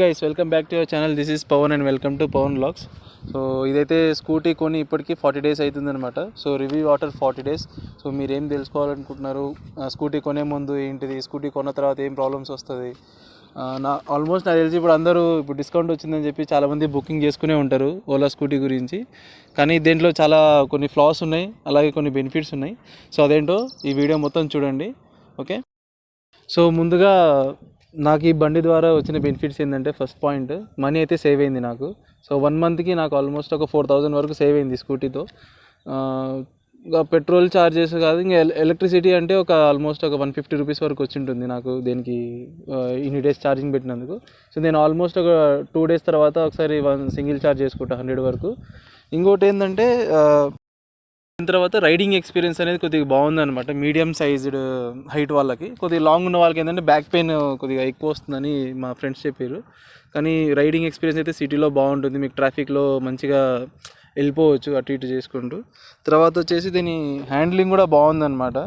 Guys welcome back to your channel this is Pavan and welcome to Pavan blogs so ఇదైతే scooty కొని ఇప్పటికీ forty days అవుతుందన్నమాట so review after forty days so మీరు ఏం తెలుసుకోవాలనుకుంటున్నారు scooty కొనే ముందు ఏంటిది? స్కూటీ కొన్న తర్వాత ఏం ప్రాబ్లమ్స్ వస్తుంది? నా ఆల్మోస్ట్ నాకు తెలిసి ఇప్పుడు అందరూ ఇప్పుడు డిస్కౌంట్ వచ్చిందని చెప్పి చాలామంది బుకింగ్ చేసుకునే ఉంటారు ఓలా స్కూటీ గురించి. కానీ దీంట్లో చాలా కొన్ని ఫ్లాస్ ఉన్నాయి అలాగే కొన్ని బెనిఫిట్స్ ఉన్నాయి. సో అదేంటో ఈ వీడియో మొత్తం చూడండి. ఓకే సో ముందుగా నాకు ఈ బండి ద్వారా వచ్చిన బెనిఫిట్స్ ఏంటంటే ఫస్ట్ పాయింట్ మనీ అయితే సేవ్ అయింది నాకు. సో వన్ మంత్కి నాకు ఆల్మోస్ట్ ఒక ఫోర్ థౌజండ్ వరకు సేవ్ అయింది స్కూటీతో ఇంకా పెట్రోల్ ఛార్జెస్ కాదు ఇంకా ఎలక్ట్రిసిటీ అంటే ఒక ఆల్మోస్ట్ ఒక వన్ ఫిఫ్టీ రూపీస్ వరకు వచ్చి ఉంటుంది నాకు దీనికి ఇన్ని డేస్ ఛార్జింగ్ పెట్టినందుకు. సో నేను ఆల్మోస్ట్ ఒక టూ డేస్ తర్వాత ఒకసారి వన్ సింగిల్ ఛార్జ్ చేసుకుంటా హండ్రెడ్ వరకు. ఇంకోటి ఏంటంటే తర్వాత రైడింగ్ ఎక్స్పీరియన్స్ అనేది కొద్దిగా బాగుందనమాట మీడియం సైజ్డ్ హైట్ వాళ్ళకి. కొద్దిగా లాంగ్ ఉన్న వాళ్ళకి ఏంటంటే బ్యాక్ పెయిన్ కొద్దిగా ఎక్కువ వస్తుందని మా ఫ్రెండ్స్ చెప్పారు. కానీ రైడింగ్ ఎక్స్పీరియన్స్ అయితే సిటీలో బాగుంటుంది. మీకు ట్రాఫిక్లో మంచిగా వెళ్ళిపోవచ్చు అటు ఇటు చేసుకుంటూ. తర్వాత వచ్చేసి దీని హ్యాండ్లింగ్ కూడా బాగుందన్నమాట.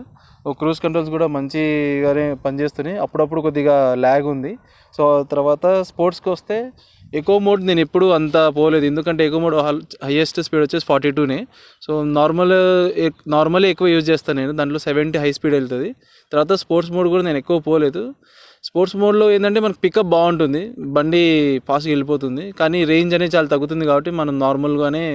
క్రూజ్ కంట్రోల్స్ కూడా మంచిగానే పనిచేస్తున్నాయి. అప్పుడప్పుడు కొద్దిగా ల్యాగ్ ఉంది. సో తర్వాత స్పోర్ట్స్కి వస్తే ఎకో మోడ్ నేను ఎప్పుడు అంత పోలేదు. ఎందుకంటే ఎకో మోడ్ హైయెస్ట్ స్పీడ్ వచ్చేసి ఫార్టీ టూనే సో నార్మల్ నార్మల్లీ ఎక్కువ యూజ్ చేస్తాను నేను. దాంట్లో సెవెంటీ హై స్పీడ్ వెళ్తుంది. తర్వాత స్పోర్ట్స్ మోడ్ కూడా నేను ఎక్కువ పోలేదు. స్పోర్ట్స్ మోడ్లో ఏంటంటే మనకు పికప్ బాగుంటుంది. బండి ఫాస్ట్గా వెళ్ళిపోతుంది. కానీ రేంజ్ అనేది చాలా తగ్గుతుంది కాబట్టి మనం నార్మల్గానే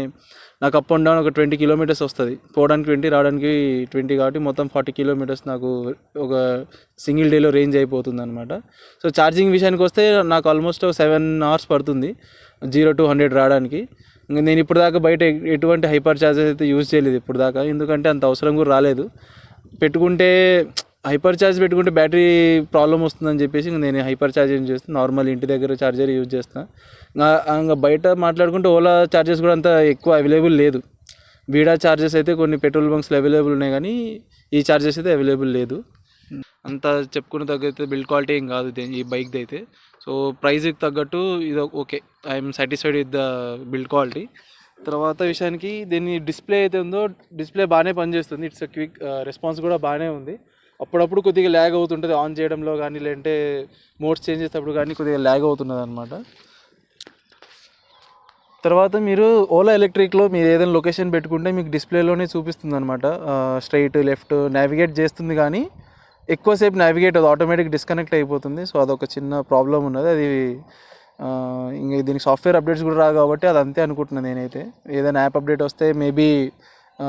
నాకు అప్ అండ్ డౌన్ ఒక ట్వంటీ కిలోమీటర్స్ వస్తుంది. పోవడానికి ట్వంటీ రావడానికి ట్వంటీ కాబట్టి మొత్తం ఫార్టీ కిలోమీటర్స్ నాకు ఒక సింగిల్ డేలో రేంజ్ అయిపోతుంది అనమాట సో ఛార్జింగ్ విషయానికి వస్తే నాకు ఆల్మోస్ట్ సెవెన్ అవర్స్ పడుతుంది. జీరో టు హండ్రెడ్ రావడానికి. ఇంకా నేను ఇప్పుడు దాకా బయట ఎటువంటి హైపర్ ఛార్జెస్ అయితే యూజ్ చేయలేదు ఇప్పుడు దాకా. ఎందుకంటే అంత అవసరం కూడా రాలేదు. పెట్టుకుంటే హైపర్ ఛార్జ్ పెట్టుకుంటే బ్యాటరీ ప్రాబ్లం వస్తుందని చెప్పేసి నేను హైపర్ ఛార్జ్ యూజ్ చేస్తాను నార్మల్ ఇంటి దగ్గర ఛార్జర్ యూజ్ చేస్తాను బయట మాట్లాడుకుంటే ఓలా ఛార్జెస్ కూడా అంత ఎక్కువ అవైలబుల్ లేదు. వీడా ఛార్జెస్ అయితే కొన్ని పెట్రోల్ బంక్స్లో అవైలబుల్ ఉన్నాయి కానీ ఈ ఛార్జెస్ అయితే అవైలబుల్ లేదు. అంత చెప్పుకున్న తగ్గైతే బిల్డ్ క్వాలిటీ ఏం కాదు దీని- ఈ బైక్ది అయితే. సో ప్రైస్కి తగ్గట్టు ఇది okay I'm satisfied with the build quality తర్వాత విషయానికి దీని డిస్ప్లే అయితే ఉందో డిస్ప్లే బాగానే పనిచేస్తుంది. ఇట్స్ క్విక్ రెస్పాన్స్ కూడా బాగానే ఉంది. అప్పుడప్పుడు కొద్దిగా ల్యాగ్ అవుతుంటుంది ఆన్ చేయడంలో కానీ లేదంటే మోడ్స్ చేంజ్ చేసేటప్పుడు కానీ కొద్దిగా ల్యాగ్ అవుతున్నది అనమాట తర్వాత మీరు ఓలా ఎలక్ట్రిక్లో మీరు ఏదైనా లొకేషన్ పెట్టుకుంటే మీకు డిస్ప్లేలోనే చూపిస్తుంది అనమాట స్ట్రైట్ లెఫ్ట్ నావిగేట్ చేస్తుంది కానీ ఎక్కువసేపు నావిగేట్ అది ఆటోమేటిక్ డిస్కనెక్ట్ అయిపోతుంది. సో అదొక చిన్న ప్రాబ్లం ఉన్నది. అది ఇంకా దీనికి సాఫ్ట్వేర్ అప్డేట్స్ కూడా రావు కాబట్టి అది అంతే అనుకుంటున్నాను నేనైతే. ఏదైనా యాప్ అప్డేట్ వస్తే మేబీ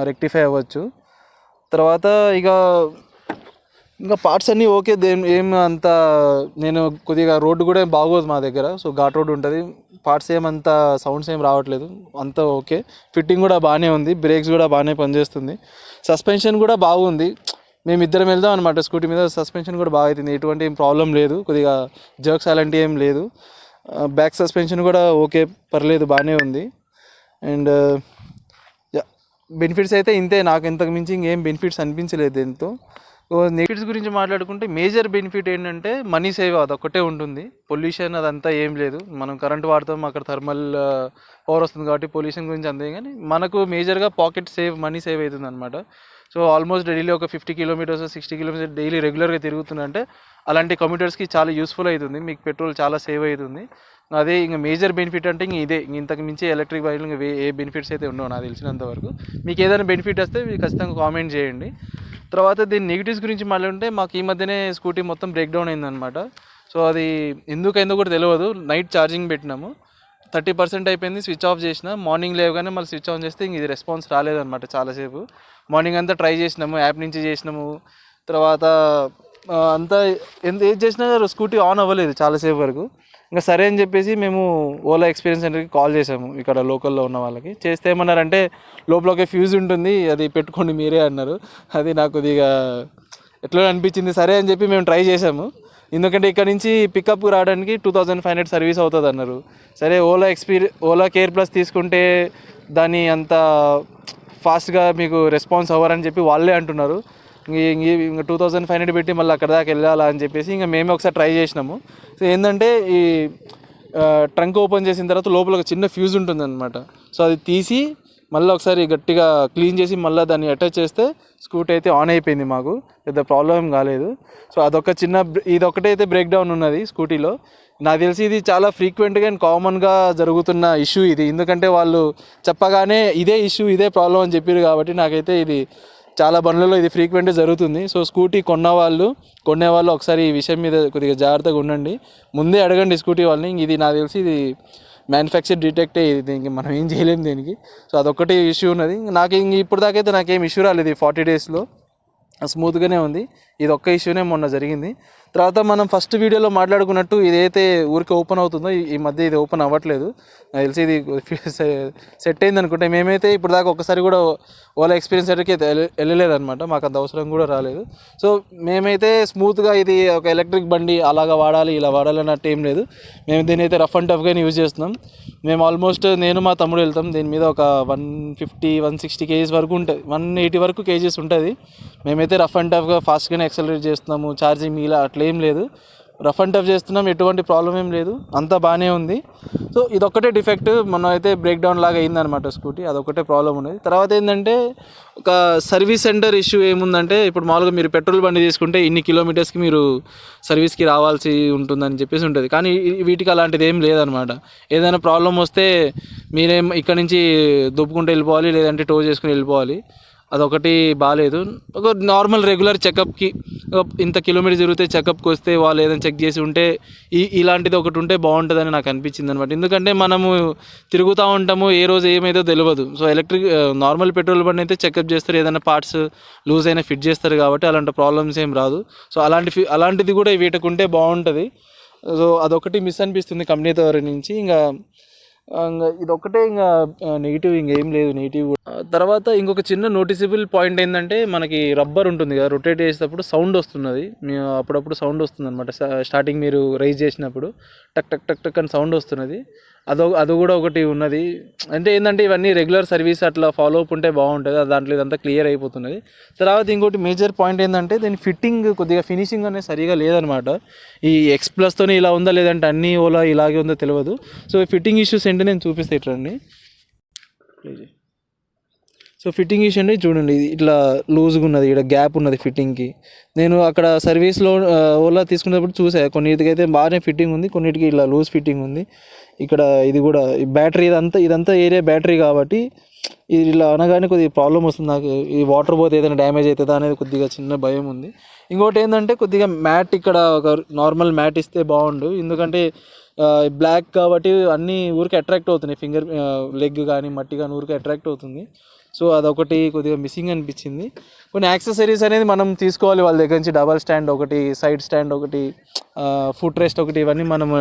రెక్టిఫై అవ్వచ్చు. తర్వాత ఇక ఇంకా పార్ట్స్ అన్నీ ఓకే దేం ఏం అంత నేను కొద్దిగా రోడ్డు కూడా బాగోదు మా దగ్గర సో ఘాట్ రోడ్ ఉంటుంది. పార్ట్స్ ఏమంత సౌండ్స్ ఏం రావట్లేదు. అంతా ఓకే ఫిట్టింగ్ కూడా బాగానే ఉంది బ్రేక్స్ కూడా బాగానే పనిచేస్తుంది. సస్పెన్షన్ కూడా బాగుంది. మేము ఇద్దరం వెళ్దాం అనమాట స్కూటీ మీద సస్పెన్షన్ కూడా బాగా అవుతుంది ఎటువంటి ఏం ప్రాబ్లం లేదు. కొద్దిగా జర్క్స్ అలాంటివి ఏం లేదు. Uh, బ్యాక్ సస్పెన్షన్ కూడా ఓకే పర్లేదు బాగానే ఉంది. అండ్ బెనిఫిట్స్ uh, అయితే ఇంతే. నాకు ఇంతకు మించి ఇంకేం బెనిఫిట్స్ అనిపించలేదు దీంతో. నెగిటివ్స్ గురించి మాట్లాడుకుంటే మేజర్ బెనిఫిట్ ఏంటంటే మనీ సేవ్ అదొక్కటే ఉంటుంది. పొల్యూషన్ అదంతా ఏం లేదు. మనం కరెంట్ వాడతాం అక్కడ థర్మల్ పవర్ వస్తుంది కాబట్టి పొల్యూషన్ గురించి అంతే కానీ మనకు మేజర్గా పాకెట్ సేవ్ మనీ సేవ్ అవుతుంది అనమాట సో ఆల్మోస్ట్ డైలీ ఒక fifty kilometres sixty kilometres daily రెగ్యులర్గా తిరుగుతుందంటే అలాంటి కమ్యూటర్స్కి చాలా యూస్ఫుల్ అవుతుంది మీకు పెట్రోల్ చాలా సేవ్ అవుతుంది అదే ఇంకా మేజర్ బెనిఫిట్ అంటే ఇంక ఇదే. ఇంతకు మించి ఎలక్ట్రిక్ బైక్లు వే- ఏ బెనిఫిట్స్ అయితే ఉండవు నాకు తెలిసినంత వరకు. మీకు ఏదైనా బెనిఫిట్ వస్తే మీరు ఖచ్చితంగా కామెంట్ చేయండి. తర్వాత దీని నెగిటివ్స్ గురించి మాట్లాడుంటే మాకు ఈ మధ్యనే స్కూటీ మొత్తం బ్రేక్ డౌన్ అయిందనమాట సో అది ఎందుకైందో కూడా తెలియదు నైట్ ఛార్జింగ్ పెట్టినాము. థర్టీ పర్సెంట్ అయిపోయింది. స్విచ్ ఆఫ్ చేసిన. మార్నింగ్ లేవగానే మళ్ళీ స్విచ్ ఆన్ చేస్తే ఇంక ఇది రెస్పాన్స్ రాలేదన్నమాట చాలాసేపు. మార్నింగ్ అంతా ట్రై చేసినాము. యాప్ నుంచి చేసినాము. తర్వాత అంతా ఎంత ఏది చేసినా స్కూటీ ఆన్ అవ్వలేదు చాలాసేపు వరకు. ఇంకా సరే అని చెప్పేసి మేము ఓలా ఎక్స్పీరియన్స్ సెంటర్కి కాల్ చేసాము ఇక్కడ లోకల్లో ఉన్న వాళ్ళకి. చేస్తే ఏమన్నారంటే లోపల ఒక ఫ్యూజ్ ఉంటుంది అది పెట్టుకోండి మీరే అన్నారు. అది నాకు కొద్దిగా ఎట్లా అనిపించింది సరే అని చెప్పి మేము ట్రై చేసాము ఎందుకంటే ఇక్కడ నుంచి పికప్ రావడానికి two thousand five hundred service అవుతుంది అన్నారు. సరే ఓలా ఎక్స్పీరి ఓలా కేర్ ప్లస్ తీసుకుంటే దాని అంత ఫాస్ట్గా మీకు రెస్పాన్స్ అవ్వరని చెప్పి వాళ్ళే అంటున్నారు. ఇంకా టూ థౌజండ్ ఫైవ్ హండ్రెడ్ పెట్టి మళ్ళీ అక్కడ దాకా వెళ్ళాలా అని చెప్పేసి ఇంకా మేమే ఒకసారి ట్రై చేసినాము. సో ఏంటంటే ఈ ట్రంక్ ఓపెన్ చేసిన తర్వాత లోపల ఒక చిన్న ఫ్యూజ్ ఉంటుంది అనమాట సో అది తీసి మళ్ళీ ఒకసారి గట్టిగా క్లీన్ చేసి మళ్ళీ దాన్ని అటాచ్ చేస్తే స్కూటీ అయితే ఆన్ అయిపోయింది మాకు. పెద్ద ప్రాబ్లం ఏం కాలేదు. సో అదొక చిన్న ఇది ఒకటే అయితే బ్రేక్ డౌన్ ఉన్నది స్కూటీలో. నాకు తెలిసి ఇది చాలా ఫ్రీక్వెంట్గా అండ్ కామన్గా జరుగుతున్న ఇష్యూ ఇది. ఎందుకంటే వాళ్ళు చెప్పగానే ఇదే ఇష్యూ ఇదే ప్రాబ్లం అని చెప్పారు కాబట్టి నాకైతే ఇది చాలా బండ్లలో ఇది ఫ్రీక్వెంట్గా జరుగుతుంది. సో స్కూటీ కొన్న వాళ్ళు కొనేవాళ్ళు ఒకసారి ఈ విషయం మీద కొద్దిగా జాగ్రత్తగా ఉండండి. ముందే అడగండి స్కూటీ వాళ్ళని. ఇది నాకు తెలిసి ఇది మ్యానుఫ్యాక్చర్ డిటెక్టే ఇది దీనికి మనం ఏం చేయలేము దీనికి. సో అదొక్కటి ఇష్యూ ఉన్నది. నాకు ఇంక ఇప్పుడు దాకైతే నాకేం ఇష్యూ రాలేదు ఫార్టీ డేస్లో స్మూత్గానే ఉంది. ఇది ఒక్క ఇష్యూనే మొన్న జరిగింది. తర్వాత మనం ఫస్ట్ వీడియోలో మాట్లాడుకున్నట్టు ఇదైతే ఊరికే ఓపెన్ అవుతుందో ఈ- మధ్య ఇది ఓపెన్ అవ్వట్లేదు. నాకు తెలిసి ఇది సెట్ అయింది అనుకుంటే మేమైతే ఇప్పుడు దాకా ఒక్కసారి కూడా ఓలా ఎక్స్పీరియన్స్ సెంటర్కి వెళ్ళలేదు అనమాట మాకు అంత అవసరం కూడా రాలేదు. సో మేమైతే స్మూత్గా ఇది ఒక ఎలక్ట్రిక్ బండి అలాగా వాడాలి ఇలా వాడాలి అన్నట్టు ఏం లేదు. మేము దీని అయితే రఫ్ అండ్ టఫ్గానే యూజ్ చేస్తున్నాం. మేము ఆల్మోస్ట్ నేను మా తమ్ముడు వెళ్తాం. దీని మీద ఒక one fifty one sixty kgs వరకు ఉంటుంది. వన్ ఎయిటీ వరకు కేజీస్ ఉంటుంది. మేమైతే రఫ్ అండ్ టఫ్గా ఫాస్ట్గానే ఎక్సలరేట్ చేస్తున్నాము. ఛార్జింగ్ ఇలా అట్లా ఏం లేదు. రఫ్ అండ్ టఫ్ చేస్తున్నాం ఎటువంటి ప్రాబ్లం ఏం లేదు. అంతా బాగానే ఉంది. సో ఇదొక్కటే డిఫెక్ట్. మొన్న అయితే బ్రేక్ డౌన్ లాగా అయిందనమాట స్కూటీ అదొక్కటే ప్రాబ్లం ఉన్నది. తర్వాత ఏంటంటే ఒక సర్వీస్ సెంటర్ ఇష్యూ ఏముందంటే ఇప్పుడు మామూలుగా మీరు పెట్రోల్ బండి తీసుకుంటే ఇన్ని కిలోమీటర్స్కి మీరు సర్వీస్కి రావాల్సి ఉంటుందని చెప్పేసి ఉంటుంది. కానీ వీటికి అలాంటిది ఏం లేదనమాట ఏదైనా ప్రాబ్లం వస్తే మీరేం ఇక్కడ నుంచి దుబ్బుకుంటూ వెళ్ళిపోవాలి లేదంటే టో చేసుకుని వెళ్ళిపోవాలి. అదొకటి బాగాలేదు ఒక నార్మల్ రెగ్యులర్ చెకప్కి ఇంత కిలోమీటర్ తిరిగితే చెకప్కి వస్తే వాళ్ళు ఏదైనా చెక్ చేసి ఉంటే ఈ ఇలాంటిది ఒకటి ఉంటే బాగుంటుందని నాకు అనిపించింది అనమాట ఎందుకంటే మనము తిరుగుతూ ఉంటాము ఏ రోజు ఏమైతే తెలియదు సో ఎలక్ట్రిక్ నార్మల్ పెట్రోల్ బండి అయితే చెకప్ చేస్తారు ఏదైనా పార్ట్స్ లూజ్ అయినా ఫిట్ చేస్తారు కాబట్టి అలాంటి ప్రాబ్లమ్స్ ఏం రాదు. సో అలాంటి ఫి- అలాంటిది కూడా వీటికి ఉంటే బాగుంటుంది. సో అదొకటి మిస్ అనిపిస్తుంది కంపెనీ తరఫు నుంచి ఇంకా ఇంకా ఇదొక్కటే ఇంకా నెగిటివ్ ఇంకేం లేదు నెగిటివ్ తర్వాత ఇంకొక చిన్న నోటిసిబుల్ పాయింట్ ఏంటంటే మనకి రబ్బర్ ఉంటుంది కదా రొటేట్ చేసేటప్పుడు సౌండ్ వస్తున్నది. అప్పుడప్పుడు సౌండ్ వస్తుంది అనమాట స్టార్టింగ్ మీరు రైజ్ చేసినప్పుడు టక్ టక్ టక్ టక్ అని సౌండ్ వస్తున్నది. అదో అది కూడా ఒకటి ఉన్నది. అంటే ఏంటంటే ఇవన్నీ రెగ్యులర్ సర్వీస్ అట్లా ఫాలో అప్ ఉంటే బాగుంటుంది. అది దాంట్లో ఇదంతా క్లియర్ అయిపోతున్నది. తర్వాత ఇంకోటి మేజర్ పాయింట్ ఏంటంటే దీని ఫిట్టింగ్ కొద్దిగా ఫినిషింగ్ అనేది సరిగా లేదనమాట ఈ ఎక్స్ ప్లస్తోనే ఇలా ఉందా లేదంటే అన్ని ఓలా ఇలాగే ఉందో తెలియదు సో ఫిట్టింగ్ ఇష్యూస్ ఏంటి నేను చూపిస్తే ఇట్లండి సో ఫిట్టింగ్ ఇష్యూ చూడండి ఇది ఇట్లా లూజ్గా ఉన్నది ఇక్కడ గ్యాప్ ఉన్నది ఫిట్టింగ్కి. నేను అక్కడ సర్వీస్లో ఓలా తీసుకున్నప్పుడు చూసా కొన్నిటికి అయితే బాగానే ఫిట్టింగ్ ఉంది కొన్నిటికి ఇట్లా లూజ్ ఫిట్టింగ్ ఉంది. ఇక్కడ ఇది కూడా ఈ బ్యాటరీ ఇదంతా ఇదంతా ఏరియా బ్యాటరీ కాబట్టి ఇది ఇలా అనగానే కొద్దిగా ప్రాబ్లం వస్తుంది నాకు. ఈ వాటర్ పోతే ఏదైనా డ్యామేజ్ అవుతుందా అనేది కొద్దిగా చిన్న భయం ఉంది. ఇంకోటి ఏంటంటే కొద్దిగా మ్యాట్ ఇక్కడ ఒక నార్మల్ మ్యాట్ ఇస్తే బాగుండు. ఎందుకంటే బ్లాక్ కాబట్టి అన్నీ ఊరికి అట్రాక్ట్ అవుతున్నాయి. ఫింగర్ లెగ్ కానీ మట్టి కానీ ఊరికి అట్రాక్ట్ అవుతుంది. సో అదొకటి కొద్దిగా మిస్సింగ్ అనిపించింది. కొన్ని యాక్సెసరీస్ అనేది మనం తీసుకోవాలి వాళ్ళ దగ్గర నుంచి. డబల్ స్టాండ్ ఒకటి సైడ్ స్టాండ్ ఒకటి ఫుట్ రెస్ట్ ఒకటి ఇవన్నీ మనము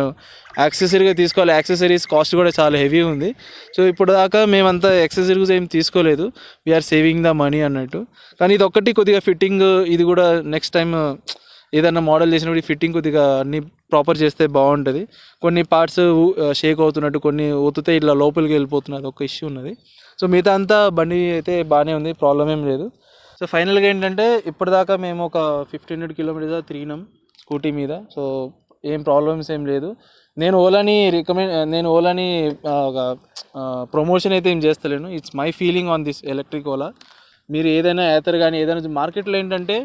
యాక్సెసరీగా తీసుకోవాలి. యాక్సెసరీస్ కాస్ట్ కూడా చాలా హెవీ ఉంది. సో ఇప్పుడు దాకా మేమంతా యాక్సెసరీస్ ఏం తీసుకోలేదు. వీఆర్ సేవింగ్ ద మనీ అన్నట్టు. కానీ ఇది ఒక్కటి కొద్దిగా ఫిట్టింగ్ ఇది కూడా నెక్స్ట్ టైం ఏదైనా మోడల్ చేసినప్పుడు ఫిట్టింగ్ కొద్దిగా అన్ని ప్రాపర్ చేస్తే బాగుంటుంది. కొన్ని పార్ట్స్ షేక్ అవుతున్నట్టు కొన్ని ఒత్తితే ఇట్లా లోపలికి వెళ్ళిపోతున్నది ఒక ఇష్యూ ఉన్నది. సో మిగతా అంతా బండి అయితే బాగానే ఉంది ప్రాబ్లం ఏం లేదు. సో ఫైనల్గా ఏంటంటే ఇప్పటిదాకా మేము ఒక ఫిఫ్టీన్ హండ్రెడ్ కిలోమీటర్స్ తిరిగినాం స్కూటీ మీద. సో ఏం ప్రాబ్లమ్స్ ఏం లేదు. నేను ఓలాని రికమెండ్ నేను ఓలాని ఒక ప్రమోషన్ అయితే ఏం చేస్తలేను. It's my feeling on this electric Ola మీరు ఏదైనా ఏతర్ కానీ ఏదైనా మార్కెట్లో ఏంటంటే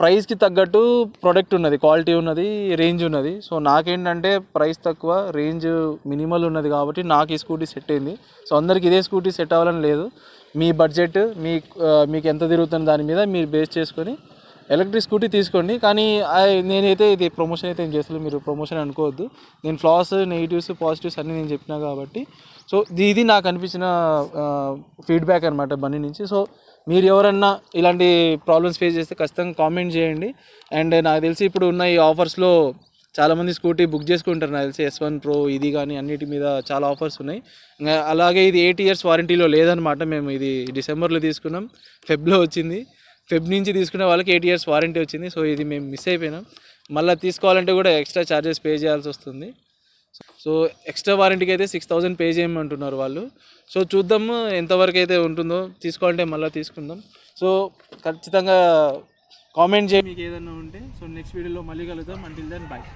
ప్రైస్కి తగ్గట్టు ప్రోడక్ట్ ఉన్నది క్వాలిటీ ఉన్నది రేంజ్ ఉన్నది. సో నాకేంటంటే ప్రైస్ తక్కువ రేంజ్ మినిమల్ ఉన్నది కాబట్టి నాకు ఈ స్కూటీ సెట్ అయింది. సో అందరికి ఇదే స్కూటీ సెట్ అవ్వాలని లేదు. మీ బడ్జెట్ మీ మీకు ఎంత తిరుగుతుంది దాని మీద మీరు బేస్ చేసుకొని ఎలక్ట్రిక్ స్కూటీ తీసుకోండి. కానీ నేనైతే ఇది ప్రమోషన్ అయితే ఏం చేస్తలేదు. మీరు ప్రమోషన్ అనుకోవద్దు. నేను ఫ్లాస్ నెగిటివ్స్ పాజిటివ్స్ అన్నీ నేను చెప్పినా కాబట్టి సో ఇది నాకు అనిపించిన ఫీడ్బ్యాక్ అనమాట బన్నీ నుంచి. సో మీరు ఎవరన్నా ఇలాంటి ప్రాబ్లమ్స్ ఫేస్ చేస్తే ఖచ్చితంగా కామెంట్ చేయండి. అండ్ నాకు తెలిసి ఇప్పుడు ఉన్న ఈ ఆఫర్స్లో చాలామంది స్కూటీ బుక్ చేసుకుంటారు నాకు తెలిసి. ఎస్ వన్ ప్రో ఇది కానీ అన్నిటి మీద చాలా ఆఫర్స్ ఉన్నాయి. ఇంకా అలాగే ఇది ఎయిట్ ఇయర్స్ వారంటీలో లేదనమాట మేము ఇది డిసెంబర్లో తీసుకున్నాం. ఫెబ్లో వచ్చింది. ఫెబ్ నుంచి తీసుకునే వాళ్ళకి ఎయిట్ ఇయర్స్ వారంటీ వచ్చింది. సో ఇది మేము మిస్ అయిపోయినాం. మళ్ళీ తీసుకోవాలంటే కూడా ఎక్స్ట్రా ఛార్జెస్ పే చేయాల్సి వస్తుంది. సో ఎక్స్ట్రా వారంటీకి అయితే సిక్స్ థౌజండ్ పే చేయమంటున్నారు వాళ్ళు. సో చూద్దాము ఎంతవరకు అయితే ఉంటుందో తీసుకోవాలంటే మళ్ళీ తీసుకుందాం. సో ఖచ్చితంగా కామెంట్ చేయ మీకు ఏదైనా ఉంటే సో నెక్స్ట్ వీడియోలో మళ్ళీ కలుద్దాం. Until then bye